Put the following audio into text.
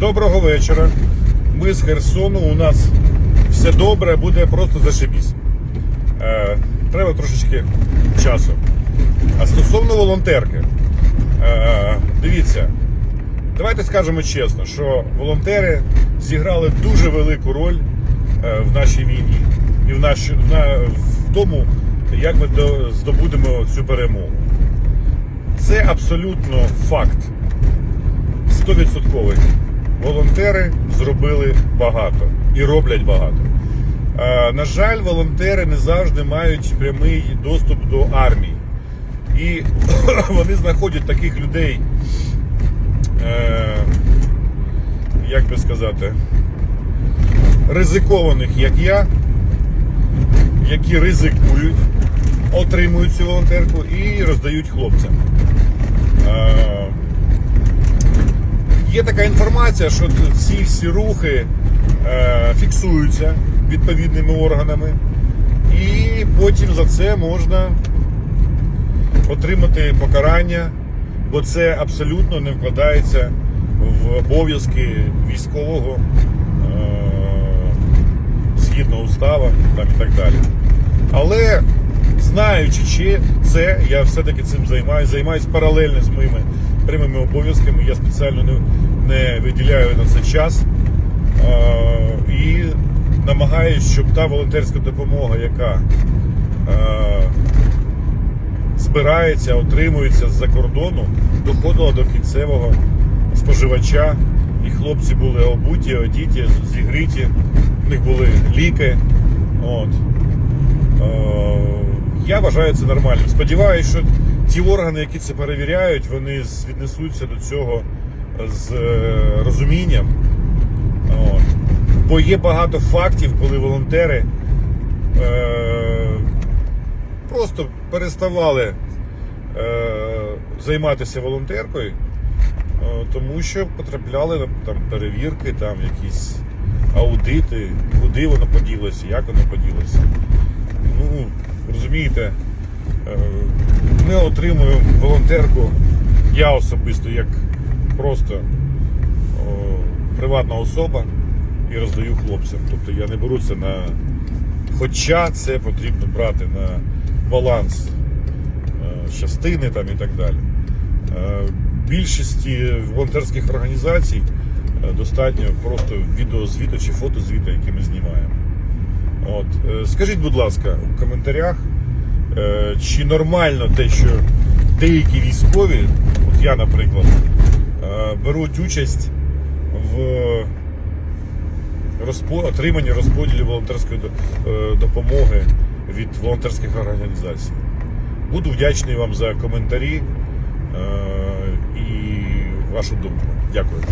Доброго вечора. Ми з Херсону. У нас все добре, буде просто зашибісь. Е, треба трошечки часу. А стосовно волонтерки, е, дивіться, давайте скажемо чесно, що волонтери зіграли дуже велику роль е, в нашій війні і в, наш, на, в тому, як ми до, здобудемо цю перемогу. Це абсолютно факт. 100%. Волонтери зробили багато і роблять багато. Е, На жаль, волонтери не завжди мають прямий доступ до армії. І вони знаходять таких людей, е, як би сказати, ризикованих, як я, які ризикують, отримують цю волонтерку і роздають хлопцям. Є така інформація, що ці всі рухи е, фіксуються відповідними органами, і потім за це можна отримати покарання, бо це абсолютно не вкладається в обов'язки військового е, згідно устава там, і так далі. Але знаючи чи це, я все-таки цим займаюся, займаюся паралельно з моїми прямими обов'язками. Я спеціально не, не виділяю на це час е, і намагаюся, щоб та волонтерська допомога, яка е, збирається, отримується з-за кордону, доходила до кінцевого споживача. І хлопці були обуті, одіті, зігріті, в них були ліки. От. Е, Я вважаю це нормальним. Сподіваюся, що ті органи, які це перевіряють, вони віднесуться до цього з е, розумінням. От. Бо є багато фактів, коли волонтери е, просто переставали е, займатися волонтеркою, е, тому що потрапляли там, перевірки, там якісь аудити, куди воно поділося, як воно поділося. Ну, розумієте, е, ми отримуємо волонтерку, я особисто як просто о, приватна особа і роздаю хлопцям. Тобто я не беру це на. Хоча це потрібно брати на баланс е, частини там і так далі. Е, Більшості волонтерських організацій е, достатньо просто відеозвіту чи фотозвіту, які ми знімаємо. От. Скажіть, будь ласка, у коментарях, чи нормально те, що деякі військові, от я, наприклад, е, беруть участь в отриманні розподілі волонтерської е, допомоги від волонтерських організацій. Буду вдячний вам за коментарі е, і вашу думку. Дякую.